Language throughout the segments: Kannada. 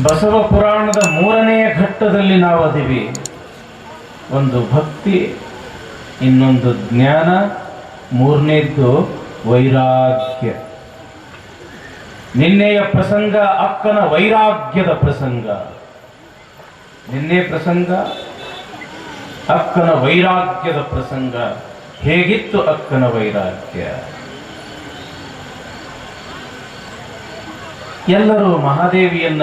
ಬಸವ ಪುರಾಣದ ಮೂರನೆಯ ಘಟ್ಟದಲ್ಲಿ ನಾವು ಅದೀವಿ ಒಂದು ಭಕ್ತಿ, ಇನ್ನೊಂದು ಜ್ಞಾನ, ಮೂರನೇದ್ದು ವೈರಾಗ್ಯ. ನಿನ್ನೆಯ ಪ್ರಸಂಗ ಅಕ್ಕನ ವೈರಾಗ್ಯದ ಪ್ರಸಂಗ. ನಿನ್ನೆ ಪ್ರಸಂಗ, ಅಕ್ಕನ ವೈರಾಗ್ಯದ ಪ್ರಸಂಗ. ಹೇಗಿತ್ತು ಅಕ್ಕನ ವೈರಾಗ್ಯ? ಎಲ್ಲರೂ ಮಹಾದೇವಿಯನ್ನ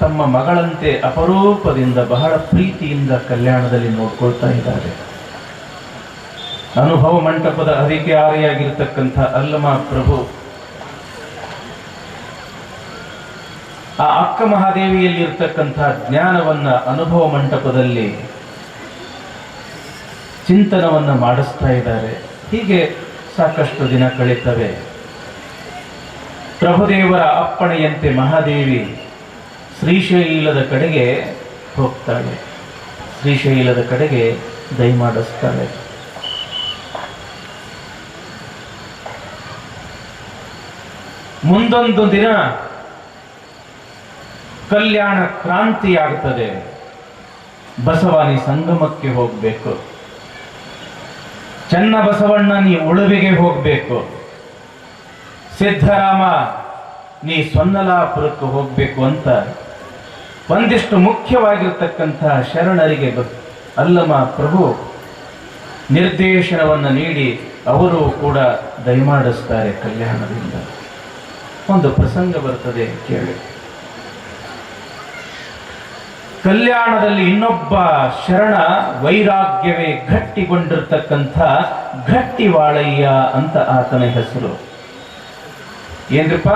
ತಮ್ಮ ಮಗಳಂತೆ ಅಪರೂಪದಿಂದ ಬಹಳ ಪ್ರೀತಿಯಿಂದ ಕಲ್ಯಾಣದಲ್ಲಿ ನೋಡ್ಕೊಳ್ತಾ ಇದ್ದಾರೆ. ಅನುಭವ ಮಂಟಪದ ಅಧಿಕಾರಿಯಾಗಿರ್ತಕ್ಕಂಥ ಅಲ್ಲಮ ಪ್ರಭು ಆ ಅಕ್ಕ ಮಹಾದೇವಿಯಲ್ಲಿ ಇರ್ತಕ್ಕಂಥ ಜ್ಞಾನವನ್ನ ಅನುಭವ ಮಂಟಪದಲ್ಲಿ ಚಿಂತನವನ್ನ ಮಾಡಿಸ್ತಾ ಇದ್ದಾರೆ. ಹೀಗೆ ಸಾಕಷ್ಟು ದಿನ ಕಳೀತವೆ. ಪ್ರಭುದೇವರ ಅಪ್ಪಣೆಯಂತೆ ಮಹಾದೇವಿ ಶ್ರೀಶೈಲದ ಕಡೆಗೆ ಹೋಗ್ತಾಳೆ. ಶ್ರೀಶೈಲದ ಕಡೆಗೆ ದಯಮಾಡಿಸ್ತಾಳೆ ಮುಂದೊಂದು ದಿನ ಕಲ್ಯಾಣ ಕ್ರಾಂತಿಯಾಗ್ತದೆ ಬಸವಾನಿ ಸಂಗಮಕ್ಕೆ ಹೋಗಬೇಕು. ಚನ್ನ ಬಸವಣ್ಣ ನೀ ಉಳುವಿಗೆ ಹೋಗಬೇಕು. ಸಿದ್ಧರಾಮ, ನೀ ಸೊನ್ನಲಾಪುರಕ್ಕೆ ಹೋಗಬೇಕು ಅಂತ ಒಂದಿಷ್ಟು ಮುಖ್ಯವಾಗಿರ್ತಕ್ಕಂಥ ಶರಣರಿಗೆ ಅಲ್ಲಮ ಪ್ರಭು, ನಿರ್ದೇಶನವನ್ನು ನೀಡಿ ಅವರು ಕೂಡ ದಯಮಾಡಿಸ್ತಾರೆ ಕಲ್ಯಾಣದಿಂದ. ಒಂದು ಪ್ರಸಂಗ ಬರ್ತದೆ ಕೇಳಿ. ಕಲ್ಯಾಣದಲ್ಲಿ ಇನ್ನೊಬ್ಬ ಶರಣ ವೈರಾಗ್ಯವೇ ಗಟ್ಟಿಗೊಂಡಿರ್ತಕ್ಕಂಥ ಗಟ್ಟಿವಾಳಯ್ಯ ಅಂತ ಆತನ ಹೆಸರು. ಏನ್ರಿಪ್ಪ?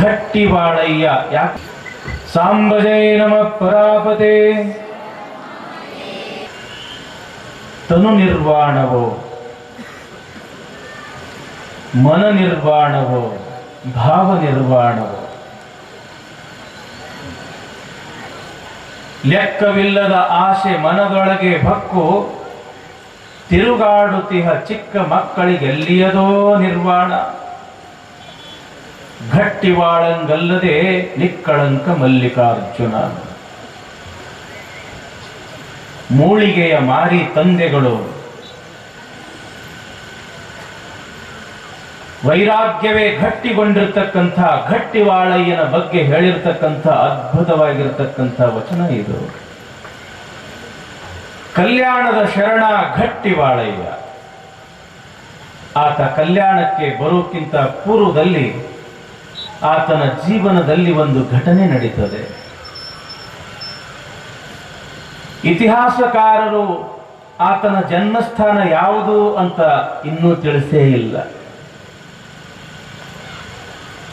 ಗಟ್ಟಿವಾಳಯ್ಯ. ಯಾಕೆ? ಸಾಂಬಜಯ ನಮ ಪರಾಪತೆ ತನು ನಿರ್ವಾಣವೋ ಮನ ನಿರ್ವಾಣವೋ ಭಾವ ನಿರ್ವಾಣವೋ ಲೆಕ್ಕವಿಲ್ಲದ ಆಸೆ ಮನದೊಳಗೆ ಭಕ್ಕು, ತಿರುಗಾಡುತ್ತಿಹ ಚಿಕ್ಕ ಮಕ್ಕಳಿಗೆಲ್ಲಿಯದೋ ನಿರ್ವಾಣ. ಗಟ್ಟಿವಾಳಂಗಲ್ಲದೆ ನಿಕ್ಕಳಂಕ ಮಲ್ಲಿಕಾರ್ಜುನ. ಮೂಳಿಗೆಯ ಮಾರಿ ತಂದೆಗಳು. ವೈರಾಗ್ಯವೇ ಘಟ್ಟಿಗೊಂಡಿರ್ತಕ್ಕಂಥ ಘಟ್ಟಿವಾಳಯ್ಯನ ಬಗ್ಗೆ ಹೇಳಿರ್ತಕ್ಕಂಥ ಅದ್ಭುತವಾಗಿರ್ತಕ್ಕಂಥ ವಚನ ಇದು. ಕಲ್ಯಾಣದ ಶರಣ ಘಟ್ಟಿವಾಳಯ್ಯ ಆತ ಕಲ್ಯಾಣಕ್ಕೆ ಬರೋಕ್ಕಿಂತ ಪೂರ್ವದಲ್ಲಿ ಆತನ ಜೀವನದಲ್ಲಿ ಒಂದು ಘಟನೆ ನಡೀತದೆ. ಇತಿಹಾಸಕಾರರು ಆತನ ಜನ್ಮಸ್ಥಾನ ಯಾವುದು ಅಂತ ಇನ್ನೂ ತಿಳಿಸೇ ಇಲ್ಲ.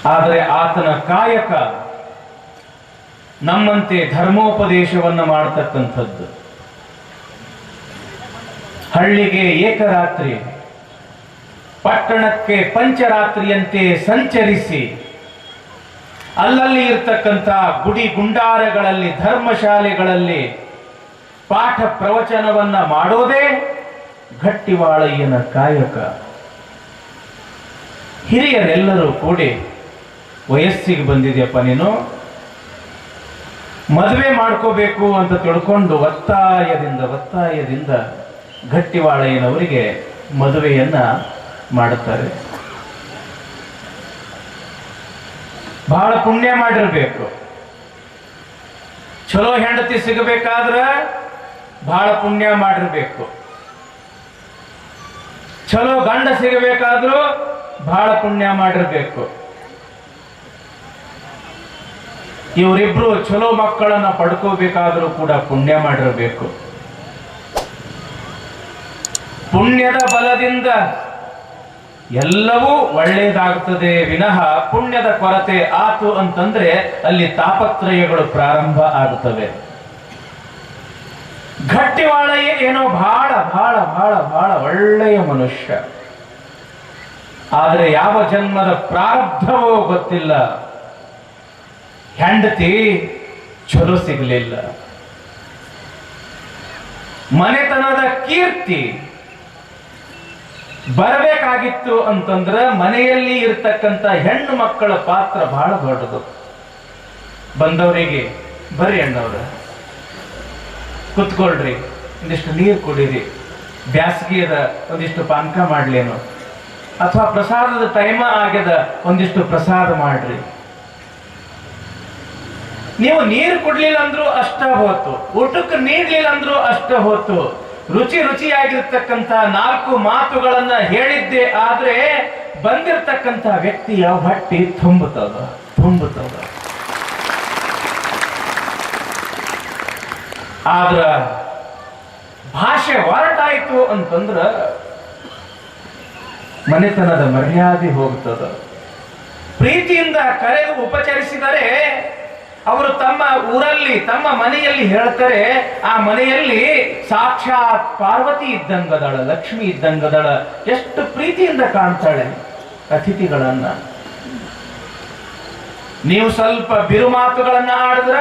ಆದರೆ ಆತನ ಕಾಯಕ ನಮ್ಮಂತೆ ಧರ್ಮೋಪದೇಶವನ್ನು ಮಾಡತಕ್ಕಂಥದ್ದು. ಹಳ್ಳಿಗೆ ಏಕರಾತ್ರಿ, ಪಟ್ಟಣಕ್ಕೆ ಪಂಚರಾತ್ರಿಯಂತೆ ಸಂಚರಿಸಿ ಅಲ್ಲಲ್ಲಿ ಇರ್ತಕ್ಕಂಥ ಗುಡಿ ಗುಂಡಾರಗಳಲ್ಲಿ, ಧರ್ಮಶಾಲೆಗಳಲ್ಲಿ ಪಾಠ ಪ್ರವಚನವನ್ನ ಮಾಡೋದೇ ಗಟ್ಟಿವಾಳಯ್ಯನ ಕಾಯಕ. ಹಿರಿಯರೆಲ್ಲರೂ ಕೂಡಿ ವಯಸ್ಸಿಗೆ ಬಂದಿದೆಯಪ್ಪ ನೀನು? ಮದುವೆ ಮಾಡ್ಕೋಬೇಕು ಅಂತ ತಿಳ್ಕೊಂಡು ಒತ್ತಾಯದಿಂದ ಒತ್ತಾಯದಿಂದ ಗಟ್ಟಿವಾಳಯ್ಯನವರಿಗೆ ಮದುವೆಯನ್ನ ಮಾಡುತ್ತಾರೆ. ಬಹಳ ಪುಣ್ಯ ಮಾಡಿರ್ಬೇಕು. ಚಲೋ ಹೆಂಡತಿ ಸಿಗಬೇಕಾದ್ರೆ ಬಹಳ ಪುಣ್ಯ ಮಾಡಿರ್ಬೇಕು. ಚಲೋ ಗಂಡ ಸಿಗಬೇಕಾದ್ರೂ ಬಹಳ ಪುಣ್ಯ ಮಾಡಿರ್ಬೇಕು. ಇವರಿಬ್ರು ಚಲೋ ಮಕ್ಕಳನ್ನ ಪಡ್ಕೋಬೇಕಾದ್ರೂ ಕೂಡ ಪುಣ್ಯ ಮಾಡಿರಬೇಕು. ಪುಣ್ಯದ ಬಲದಿಂದ ಎಲ್ಲವೂ ಒಳ್ಳೆಯದಾಗುತ್ತದೆ. ವಿನಃ ಪುಣ್ಯದ ಕೊರತೆ ಆತು ಅಂತಂದ್ರೆ ಅಲ್ಲಿ ತಾಪತ್ರಯಗಳು ಪ್ರಾರಂಭ ಆಗುತ್ತವೆ. ಘಟ್ಟಿವಾಳಯೇ ಏನೋ ಬಹಳ ಬಹಳ ಬಹಳ ಬಹಳ ಒಳ್ಳೆಯ ಮನುಷ್ಯ. ಆದರೆ ಯಾವ ಜನ್ಮದ ಪ್ರಾರಬ್ಧವೋ ಗೊತ್ತಿಲ್ಲ. ಹೆಂಡತಿ ಚಲೋ ಸಿಗಲಿಲ್ಲ. ಮನೆತನದ ಕೀರ್ತಿ ಬರಬೇಕಾಗಿತ್ತು ಅಂತಂದ್ರ ಮನೆಯಲ್ಲಿ ಇರ್ತಕ್ಕಂಥ ಹೆಣ್ಣು ಮಕ್ಕಳ ಪಾತ್ರ ಬಹಳ ದೊಡ್ಡದು. ಬಂದವರಿಗೆ, ಬರ್ರಿ ಅಣ್ಣವ್ರ, ಕುತ್ಕೊಳ್ರಿ, ಒಂದಿಷ್ಟು ನೀರು ಕುಡೀರಿ ಬ್ಯಾಸಗಿಯದ ಒಂದಿಷ್ಟು ಪಾನಕ ಮಾಡ್ಲೇನು, ಅಥವಾ ಪ್ರಸಾದದ ಟೈಮ ಆಗ್ಯದ ಒಂದಿಷ್ಟು ಪ್ರಸಾದ ಮಾಡ್ರಿ. ನೀವು ನೀರು ಕುಡ್ಲಿಲ್ಲ ಅಂದ್ರೂ ಅಷ್ಟ ಹೋತು, ಊಟಕ್ಕೆ ನೀಡ್ಲಿಲ್ಲ ಅಂದ್ರೂ ಅಷ್ಟ ಹೋತು. ರುಚಿ ರುಚಿಯಾಗಿರ್ತಕ್ಕಂಥ ನಾಲ್ಕು ಮಾತುಗಳನ್ನ ಹೇಳಿದ್ದೆ ಆದ್ರೆ ಬಂದಿರತಕ್ಕಂಥ ವ್ಯಕ್ತಿಯ ಹೊಟ್ಟಿ ತುಂಬುತ್ತದ ತುಂಬುತ್ತದ. ಆದ್ರ ಭಾಷೆ ಹೊರಟಾಯ್ತು ಅಂತಂದ್ರ ಮನೆತನದ ಮರ್ಯಾದೆ ಹೋಗ್ತದ. ಪ್ರೀತಿಯಿಂದ ಕರೆದು ಉಪಚರಿಸಿದರೆ ಅವರು ತಮ್ಮ ಊರಲ್ಲಿ, ತಮ್ಮ ಮನೆಯಲ್ಲಿ ಹೇಳ್ತಾರೆ, ಆ ಮನೆಯಲ್ಲಿ ಸಾಕ್ಷಾತ್ ಪಾರ್ವತಿ ಇದ್ದಂಗದಳ, ಲಕ್ಷ್ಮಿ ಇದ್ದಂಗದಳ ಎಷ್ಟು ಪ್ರೀತಿಯಿಂದ ಕಾಣ್ತಾಳೆ ಅತಿಥಿಗಳನ್ನ. ನೀವು ಸ್ವಲ್ಪ ಬಿರು ಮಾತುಗಳನ್ನ ಆಡಿದ್ರ?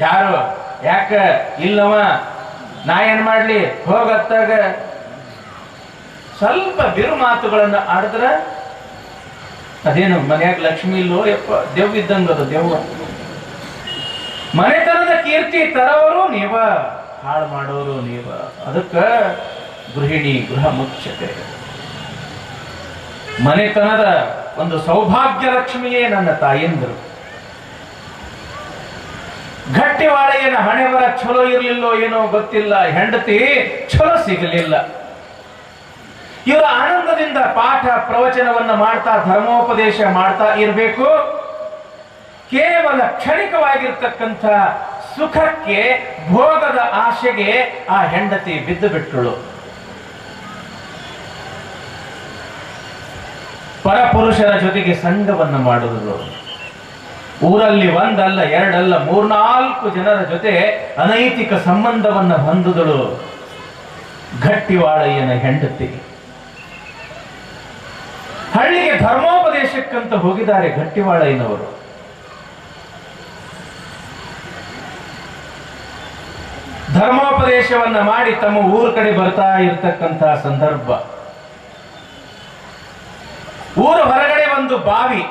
ಯಾರು? ಯಾಕ? ಇಲ್ಲವ? ನಾ ಏನ್ ಮಾಡ್ಲಿ? ಹೋಗತ್ತಾಗ. ಸ್ವಲ್ಪ ಬಿರು ಮಾತುಗಳನ್ನ ಆಡಿದ್ರ? ಅದೇನು, ಮನೆಯಾಗ ಲಕ್ಷ್ಮಿ ಇಲ್ಲೋ ಯಪ್ಪ ದೇವ್ ಇದ್ದಂಗದ, ದೆವ್ವ. ಮನೆತನದ ಕೀರ್ತಿ ತರವರು ನೀವ, ಹಾಳು ಮಾಡೋರು ನೀವ. ಅದಕ್ಕ ಗೃಹಿಣಿ ಗೃಹ ಮುಖ್ಯತೆ. ಮನೆತನದ ಒಂದು ಸೌಭಾಗ್ಯ ಲಕ್ಷ್ಮಿಯೇ ನನ್ನ ತಾಯಂದರು. ಗಟ್ಟಿವಾಳೆಯನ ಹಣೆ ಬರ ಚಲೋ ಇರಲಿಲ್ಲೋ ಏನೋ ಗೊತ್ತಿಲ್ಲ, ಹೆಂಡತಿ ಚಲೋ ಸಿಗಲಿಲ್ಲ. ಇವರ ಆನಂದದಿಂದ ಪಾಠ ಪ್ರವಚನವನ್ನ ಮಾಡ್ತಾ, ಧರ್ಮೋಪದೇಶ ಮಾಡ್ತಾ ಇರಬೇಕು. ಕೇವಲ ಕ್ಷಣಿಕವಾಗಿರ್ತಕ್ಕಂಥ ಸುಖಕ್ಕೆ, ಭೋಗದ ಆಶೆಗೆ ಆ ಹೆಂಡತಿ ಬಿದ್ದು ಬಿಟ್ಟಳು ಪರಪುರುಷರ ಜೊತೆಗೆ ಸಂಘವನ್ನು ಮಾಡುವುದು. ಊರಲ್ಲಿ ಒಂದಲ್ಲ, ಎರಡಲ್ಲ, ಮೂರ್ನಾಲ್ಕು ಜನರ ಜೊತೆ ಅನೈತಿಕ ಸಂಬಂಧವನ್ನು ಹೊಂದಿದಳು ಗಟ್ಟಿವಾಳಯ್ಯನ ಹೆಂಡತಿ. ಹಳ್ಳಿಗೆ ಧರ್ಮೋಪದೇಶಕ್ಕಂತ ಹೋಗಿದ್ದಾರೆ ಗಟ್ಟಿವಾಳಯ್ಯನವರು. ಧರ್ಮೋಪದೇಶವನ್ನ ಮಾಡಿ ತಮ್ಮ ಊರ ಕಡೆ ಬರ್ತಾ ಇರತಕ್ಕಂತ ಸಂದರ್ಭ. ಊರ ಹೊರಗಡೆ ಒಂದು ಬಾವಿ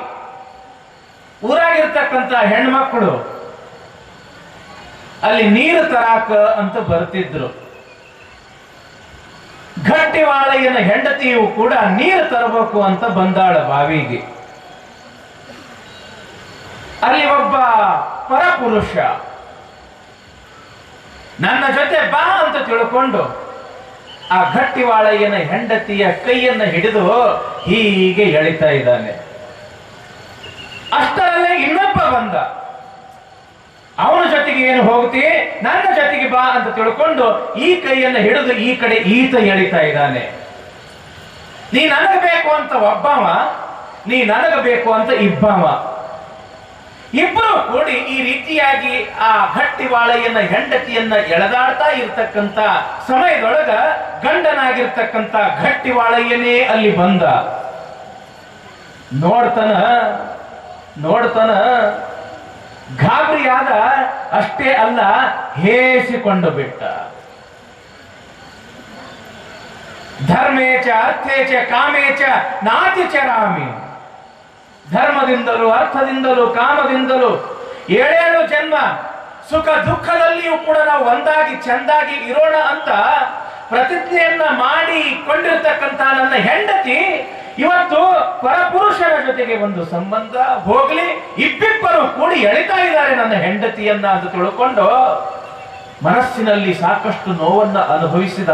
ಊರಾಗಿರ್ತಕ್ಕಂತ ಹೆಣ್ಮಕ್ಳು, ಅಲ್ಲಿ ನೀರು ತರಾಕ ಅಂತ ಬರ್ತಿದ್ರು. ಗಟ್ಟಿವಾಳಯ್ಯನ ಹೆಂಡತಿಯು ಕೂಡ ನೀರು ತರಬೇಕು ಅಂತ ಬಂದಾಳ ಬಾವಿಗೆ. ಅಲ್ಲಿ ಒಬ್ಬ ಪರಪುರುಷ ನನ್ನ ಜೊತೆ ಬಾ ಅಂತ ತಿಳ್ಕೊಂಡು ಆ ಗಟ್ಟಿವಾಳಯ್ಯನ ಹೆಂಡತಿಯ ಕೈಯನ್ನು ಹಿಡಿದು ಹೀಗೆ ಎಳಿತಾ ಇದ್ದಾನೆ. ಅಷ್ಟರಲ್ಲೇ ಇನ್ನೊಬ್ಬ ಬಂದ. ಅವನ ಜೊತೆಗೆ ಏನು ಹೋಗ್ತಿ ನನ್ನ ಜೊತೆಗೆ ಬಾ ಅಂತ ತಿಳ್ಕೊಂಡು ಈ ಕೈಯನ್ನು ಹಿಡಿದು ಈ ಕಡೆ ಈತ ಎಳಿತಾ ಇದ್ದಾನೆ. ನೀ ನನಗ ಬೇಕು ಅಂತ ಒಬ್ಬವ, ನೀ ನನಗ ಬೇಕು ಅಂತ ಇಬ್ಬವ. ಇಬ್ಬರು ಕೂಡಿ ಈ ರೀತಿಯಾಗಿ ಆ ಹಟ್ಟಿವಾಳೆಯನ್ನ, ಹೆಂಡತಿಯನ್ನ ಎಳೆದಾಡ್ತಾ ಇರ್ತಕ್ಕಂತ ಸಮಯದೊಳಗ ಗಂಡನಾಗಿರ್ತಕ್ಕಂತ ಗಟ್ಟಿವಾಳೆಯನೇ ಅಲ್ಲಿ ಬಂದ. ನೋಡ್ತನ ನೋಡ್ತನ ಗಾಬರಿಯಾದ ಅಷ್ಟೇ ಅಲ್ಲ, ಹೇಸಿಕೊಂಡು ಬಿಟ್ಟ. ಧರ್ಮೇಚ, ಅರ್ಥೇಚ, ಕಾಮೇಚ ನಾತಿ ಚರಾಮಿ ಧರ್ಮದಿಂದಲೂ, ಅರ್ಥದಿಂದಲೂ, ಕಾಮದಿಂದಲೂ ಏಳೇಳು ಜನ್ಮ ಸುಖ ದುಃಖದಲ್ಲಿಯೂ ಕೂಡ ನಾವು ಒಂದಾಗಿ ಚಂದಾಗಿ ಇರೋಣ ಅಂತ ಪ್ರತಿಜ್ಞೆಯನ್ನ ಮಾಡಿ ಕೊಂಡಿರ್ತಕ್ಕಂತ ನನ್ನ ಹೆಂಡತಿ ಇವತ್ತು ಪರಪುರುಷರ ಜೊತೆಗೆ ಒಂದು ಸಂಬಂಧ ಹೋಗ್ಲಿ, ಇಬ್ಬಿಬ್ಬರು ಕೂಡಿ ಎಳಿತಾ ಇದ್ದಾರೆ ನನ್ನ ಹೆಂಡತಿಯನ್ನ ಅಂತ ತಿಳ್ಕೊಂಡು ಮನಸ್ಸಿನಲ್ಲಿ ಸಾಕಷ್ಟು ನೋವನ್ನ ಅನುಭವಿಸಿದ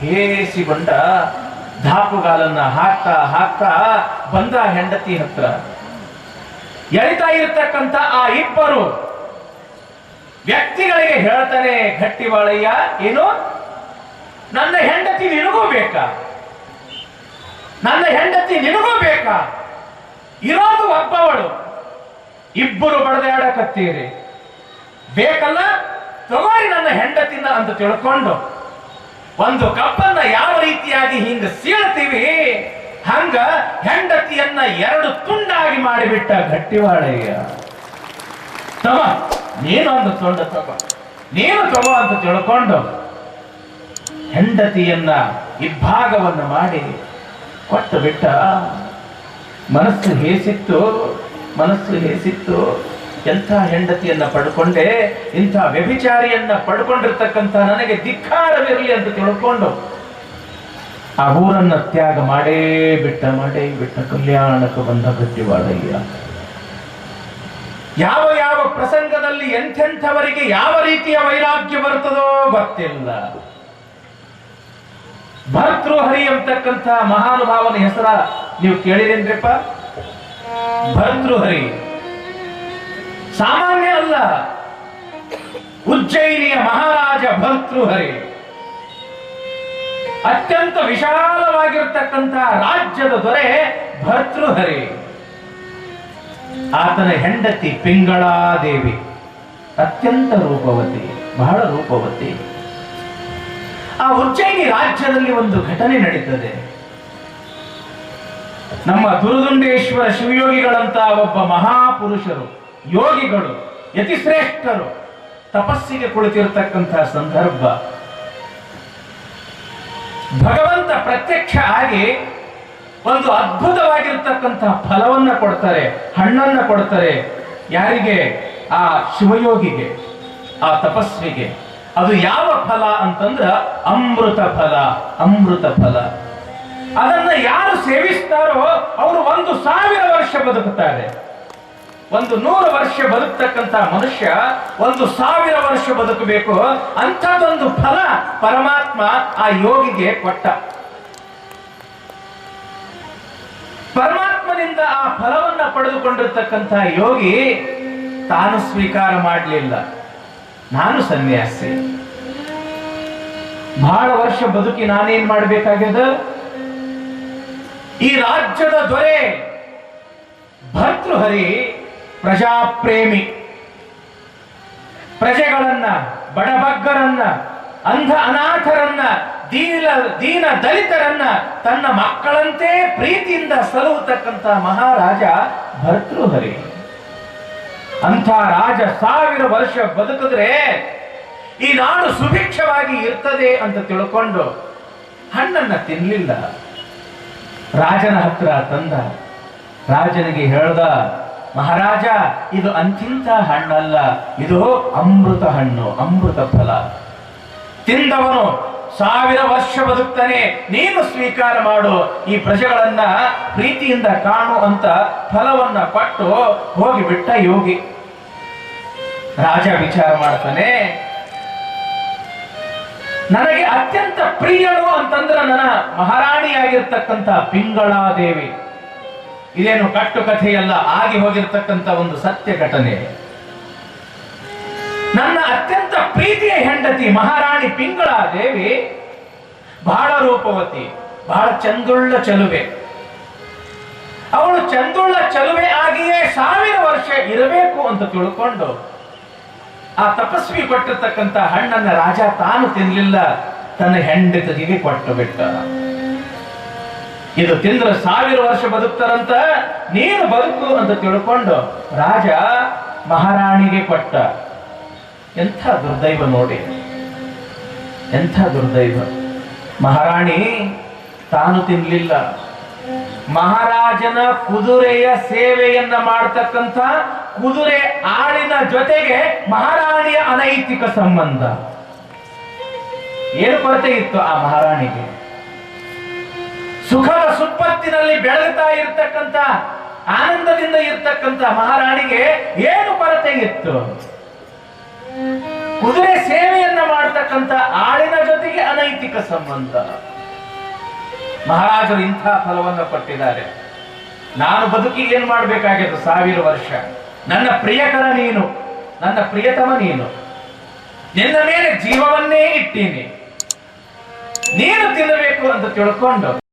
ಹೇಸಿಗೊಂಡ ಧಾಪುಗಾಲನ್ನ ಹಾಕ್ತಾ ಹಾಕ್ತಾ ಬಂದ ಹೆಂಡತಿ ಹತ್ರ. ಎಳಿತಾ ಇರತಕ್ಕಂತ ಆ ಇಬ್ಬರು ವ್ಯಕ್ತಿಗಳಿಗೆ ಹೇಳ್ತಾನೆ, ಗಟ್ಟಿವಾಳಯ್ಯ, ಏನು? ನನ್ನ ಹೆಂಡತಿ ನಿನಗೂ ಬೇಕಾ? ನನ್ನ ಹೆಂಡತಿ ನಿನಗೂ ಬೇಕಾ? ಇರೋದು ಒಬ್ಬವಳು ಇಬ್ಬರು ಬಡದಾಡಕತ್ತೀರಿ. ಬೇಕಲ್ಲ? ತಗೋರಿ ನನ್ನ ಹೆಂಡತಿನ ಅಂತ ತಿಳ್ಕೊಂಡು ಒಂದು ಕಪ್ಪನ್ನ ಯಾವ ರೀತಿಯಾಗಿ ಹಿಂಗ ಸೀಳ್ತೀವಿ, ಹಂಗ ಹೆಂಡತಿಯನ್ನ ಎರಡು ತುಂಡಾಗಿ ಮಾಡಿಬಿಟ್ಟ ಗಟ್ಟಿವಾಳಯ್ಯ ತಮ ನೀನು ಒಂದು ತುಂಡ ತಗೋ ನೀನು ತಗೋ ಅಂತ ತಿಳ್ಕೊಂಡು ಹೆಂಡತಿಯನ್ನ ಇಬ್ಬಾಗವನ್ನು ಮಾಡಿ ಕೊಟ್ಟು ಬಿಟ್ಟ. ಮನಸ್ಸು ಹೇಸಿತ್ತು ಮನಸ್ಸು ಹೇಸಿತ್ತು. ಎಂಥ ಹೆಂಡತಿಯನ್ನ ಪಡ್ಕೊಂಡೆ, ಇಂಥ ವ್ಯಭಿಚಾರಿಯನ್ನ ಪಡ್ಕೊಂಡಿರ್ತಕ್ಕಂಥ ನನಗೆ ಧಿಕ್ಕಾರವಿರಲಿ ಅಂತ ತಿಳ್ಕೊಂಡು ಆ ಊರನ್ನ ತ್ಯಾಗ ಮಾಡೇ ಬಿಟ್ಟ ಮಾಡೇ ಬಿಟ್ಟ ಕಲ್ಯಾಣಕ್ಕೆ ಬಂದ ಗಟ್ಟಿವಾಡಯ್ಯ ಯಾವ ಯಾವ ಪ್ರಸಂಗದಲ್ಲಿ ಎಂಥೆಂಥವರಿಗೆ ಯಾವ ರೀತಿಯ ವೈರಾಗ್ಯ ಬರ್ತದೋ ಗೊತ್ತಿಲ್ಲ. ಭರ್ತೃಹರಿ ಅಂತಕ್ಕಂಥ ಮಹಾನುಭಾವನ ಹೆಸರ ನೀವು ಕೇಳಿದೇನ್ರಿಪ್ಪ ಭರ್ತೃಹರಿ ಸಾಮಾನ್ಯ ಅಲ್ಲ. ಉಜ್ಜಯಿನಿಯ ಮಹಾರಾಜ ಭರ್ತೃಹರಿ ಅತ್ಯಂತ ವಿಶಾಲವಾಗಿರ್ತಕ್ಕಂತಹ ರಾಜ್ಯದ ದೊರೆ ಭರ್ತೃಹರಿ ಆತನ ಹೆಂಡತಿ ಪಿಂಗಳಾದೇವಿ. ಅತ್ಯಂತ ರೂಪವತಿ, ಬಹಳ ರೂಪವತಿ. ಆ ಉಜ್ಜಯಿನಿ ರಾಜ್ಯದಲ್ಲಿ ಒಂದು ಘಟನೆ ನಡೀತದೆ. ನಮ್ಮ ದುರುದುಂಡೇಶ್ವರ ಶಿವಯೋಗಿಗಳಂತಹ ಒಬ್ಬ ಮಹಾಪುರುಷರು ಯೋಗಿಗಳು ಯತಿಶ್ರೇಷ್ಠರು ತಪಸ್ಸಿಗೆ ಕುಳಿತಿರ್ತಕ್ಕಂತಹ ಸಂದರ್ಭ. ಭಗವಂತ ಪ್ರತ್ಯಕ್ಷ ಆಗಿ ಒಂದು ಅದ್ಭುತವಾಗಿರ್ತಕ್ಕಂತಹ ಫಲವನ್ನ ಕೊಡ್ತಾರೆ, ಹಣ್ಣನ್ನ ಕೊಡ್ತಾರೆ. ಯಾರಿಗೆ? ಆ ಶಿವಯೋಗಿಗೆ, ಆ ತಪಸ್ವಿಗೆ. ಅದು ಯಾವ ಫಲ ಅಂತಂದ್ರ ಅಮೃತ ಫಲ ಅಮೃತ ಫಲ. ಅದನ್ನ ಯಾರು ಸೇವಿಸ್ತಾರೋ ಅವರು ಒಂದು ಸಾವಿರ ವರ್ಷ ಬದುಕುತ್ತಾರೆ. ಒಂದು ನೂರು ವರ್ಷ ಬದುಕ್ತಕ್ಕಂತ ಮನುಷ್ಯ, ಒಂದು ಸಾವಿರ ವರ್ಷ ಬದುಕಬೇಕು, ಅಂಥದ್ದೊಂದು ಫಲ ಪರಮಾತ್ಮ ಆ ಯೋಗಿಗೆ ಕೊಟ್ಟ. ಪರಮಾತ್ಮನಿಂದ ಆ ಫಲವನ್ನ ಪಡೆದುಕೊಂಡಿರ್ತಕ್ಕಂಥ ಯೋಗಿ ತಾನು ಸ್ವೀಕಾರ ಮಾಡಲಿಲ್ಲ. ನಾನು ಸನ್ಯಾಸಿ. ಬಹಳ ವರ್ಷ ಬದುಕಿ ನಾನೇನ್ ಮಾಡಬೇಕಾಗ್ಯದ? ಈ ರಾಜ್ಯದ ದೊರೆ ಭರ್ತೃಹರಿ ಪ್ರಜಾಪ್ರೇಮಿ. ಪ್ರಜೆಗಳನ್ನ, ಬಡಬಗ್ಗರನ್ನ, ಅಂಧ ಅನಾಥರನ್ನ, ದೀನ ದೀನ ದಲಿತರನ್ನ ತನ್ನ ಮಕ್ಕಳಂತೆ ಪ್ರೀತಿಯಿಂದ ಸಲುಹುತಕ್ಕಂತ ಮಹಾರಾಜ ಭರ್ತೃಹರಿ. ಅಂಥ ರಾಜ ಸಾವಿರ ವರ್ಷ ಬದುಕಿದ್ರೆ ಈ ನಾಡು ಸುಭಿಕ್ಷವಾಗಿ ಇರ್ತದೆ ಅಂತ ತಿಳ್ಕೊಂಡು ಹಣ್ಣನ್ನ ತಿನ್ನಲಿಲ್ಲ ರಾಜನ ಹತ್ರ ತಂದ, ರಾಜನಿಗೆ ಹೇಳ್ದ ಮಹಾರಾಜ, ಇದು ಅಂತಿಂತ ಹಣ್ಣಲ್ಲ. ಇದು ಅಮೃತ ಹಣ್ಣು, ಅಮೃತ ಫಲ. ತಿಂದವನು ಸಾವಿರ ವರ್ಷ ಬದುಕ್ತಾನೆ. ನೀನು ಸ್ವೀಕಾರ ಮಾಡು. ಈ ಪ್ರಜೆಗಳನ್ನ ಪ್ರೀತಿಯಿಂದ ಕಾಣು ಅಂತ ಫಲವನ್ನ ಪಟ್ಟು ಹೋಗಿಬಿಟ್ಟ ಯೋಗಿ. ರಾಜ ವಿಚಾರ ಮಾಡ್ತಾನೆ, ನನಗೆ ಅತ್ಯಂತ ಪ್ರಿಯಳು ಅಂತಂದ್ರೆ ನನ್ನ ಮಹಾರಾಣಿಯಾಗಿರ್ತಕ್ಕಂಥ ಪಿಂಗಳಾದೇವಿ. ಇದೇನು ಕಟ್ಟು ಕಥೆಯಲ್ಲ ಆಗಿ ಹೋಗಿರ್ತಕ್ಕಂಥ ಒಂದು ಸತ್ಯ ಘಟನೆ. ನನ್ನ ಅತ್ಯಂತ ಪ್ರೀತಿಯ ಹೆಂಡತಿ ಮಹಾರಾಣಿ ಪಿಂಗಳಾದೇವಿ ಬಹಳ ರೂಪವತಿ ಬಹಳ ಚಂದುಳ್ಳ ಚಲುವೆ. ಅವಳು ಚಂದುಳ್ಳ ಚಲುವೆ ಆಗಿಯೇ ಸಾವಿರ ವರ್ಷ ಇರಬೇಕು ಅಂತ ತಿಳ್ಕೊಂಡು, ಆ ತಪಸ್ವಿ ಕೊಟ್ಟಿರ್ತಕ್ಕಂಥ ಹಣ್ಣನ್ನ ರಾಜ ತಾನು ತಿನ್ನಲಿಲ್ಲ ತನ್ನ ಹೆಂಡತಿಗೆ ಕೊಟ್ಟು ಬಿಟ್ಟ ಇದು ತಿಂದ್ರೆ ಸಾವಿರ ವರ್ಷ ಬದುಕ್ತಾರಂತ ನೀನು ಬದುಕು ಅಂತ ತಿಳ್ಕೊಂಡು ರಾಜ ಮಹಾರಾಣಿಗೆ ಕೊಟ್ಟ. ಎಂಥ ದುರ್ದೈವ ನೋಡಿ. ಎಂಥ ದುರ್ದೈವ. ಮಹಾರಾಣಿ ತಾನು ತಿನ್ಲಿಲ್ಲ. ಮಹಾರಾಜನ ಕುದುರೆಯ ಸೇವೆಯನ್ನ ಮಾಡ್ತಕ್ಕಂಥ ಕುದುರೆ ಆಳಿನ ಜೊತೆಗೆ ಮಹಾರಾಣಿಯ ಅನೈತಿಕ ಸಂಬಂಧ. ಏನು ಕೊರತೆ ಇತ್ತು ಆ ಮಹಾರಾಣಿಗೆ? ಸುಖದ ಸುಪ್ಪತ್ತಿನಲ್ಲಿ ಬೆಳಗ್ತಾ ಇರ್ತಕ್ಕಂಥ, ಆನಂದದಿಂದ ಇರ್ತಕ್ಕಂಥ ಮಹಾರಾಣಿಗೆ ಏನು ಕೊರತೆ ಇತ್ತು? ಕುದುರೆ ಸೇವೆಯನ್ನ ಮಾಡ್ತಕ್ಕಂಥ ಆಳಿನ ಜೊತೆಗೆ ಅನೈತಿಕ ಸಂಬಂಧ. ಮಹಾರಾಜರು ಇಂಥ ಫಲವನ್ನು ಕೊಟ್ಟಿದ್ದಾರೆ. ನಾನು ಬದುಕಿ ಏನ್ ಮಾಡ್ಬೇಕಾಗಿತ್ತು ಸಾವಿರ ವರ್ಷ? ನನ್ನ ಪ್ರಿಯಕರ ನೀನು, ನನ್ನ ಪ್ರಿಯತಮ ನೀನು. ನಿನ್ನ ಮೇಲೆ ಜೀವವನ್ನೇ ಇಟ್ಟೀನಿ. ನೀನು ತಿನ್ನಬೇಕು ಅಂತ ತಿಳ್ಕೊಂಡು